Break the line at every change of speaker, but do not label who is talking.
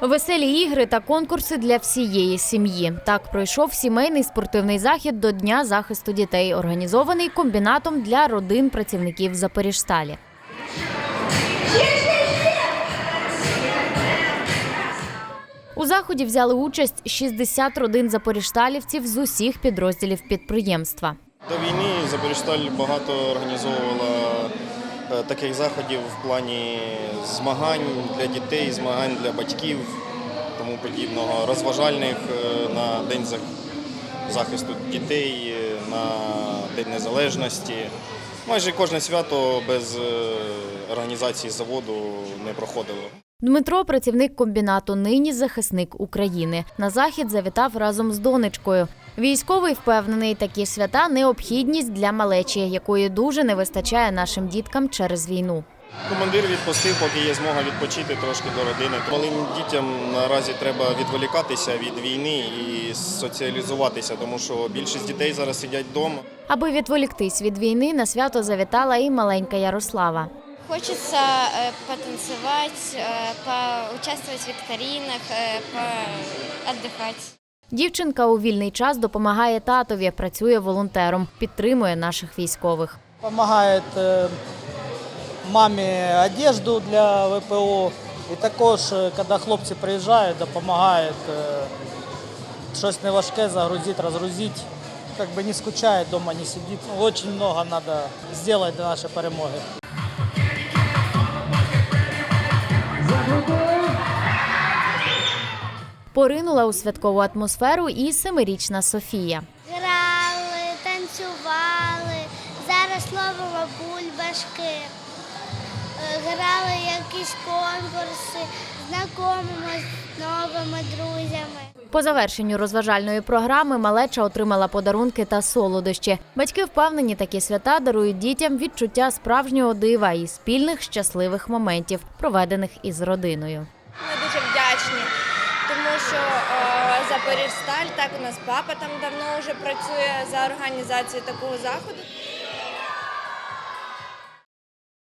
Веселі ігри та конкурси для всієї сім'ї. Так пройшов сімейний спортивний захід до Дня захисту дітей, організований комбінатом для родин працівників Запоріжсталі. У заході взяли участь 60 родин запоріжсталівців з усіх підрозділів підприємства.
До війни Запоріжсталь багато організовувала таких заходів в плані змагань для дітей, змагань для батьків, тому подібного, розважальних е, на День захисту дітей, е, на День Незалежності. Майже кожне свято без е, організації заводу не проходило.
Дмитро, працівник комбінату, нині захисник України. На захід завітав разом з донечкою. Військовий впевнений, такі свята необхідність для малечі, якої дуже не вистачає нашим діткам через війну.
Командир відпустив, поки є змога відпочити трошки до родини. Малим дітям наразі треба відволікатися від війни і соціалізуватися, тому що більшість дітей зараз сидять вдома.
Аби відволіктись від війни, на свято завітала і маленька Ярослава.
Хочется э, потанцевать, э, поучаствовать в викторинах, э, поотдыхать.
Дівчинка у вільний час допомагає татові, працює волонтером, підтримує наших військових.
Помагає е, мамі одежду для ВПО. І також, е, коли хлопці приїжджають, допомагають е, щось неважке загрузити, розгрузити. Как бы не скучає, дома не сидить. Ну, Очень много треба зробити для нашої перемоги.
Поринула у святкову атмосферу і семирічна Софія.
Грали, танцювали, зараз ловимо бульбашки, Е, грали якісь конкурси, знайомимося з новими друзями.
По завершенню розважальної програми малеча отримала подарунки та солодощі. Батьки впевнені, такі свята дарують дітям відчуття справжнього дива і спільних щасливих моментів, проведених із родиною.
Ми дуже вдячні, тому що е, Запоріжсталь, так у нас папа там давно вже працює за організацією такого заходу.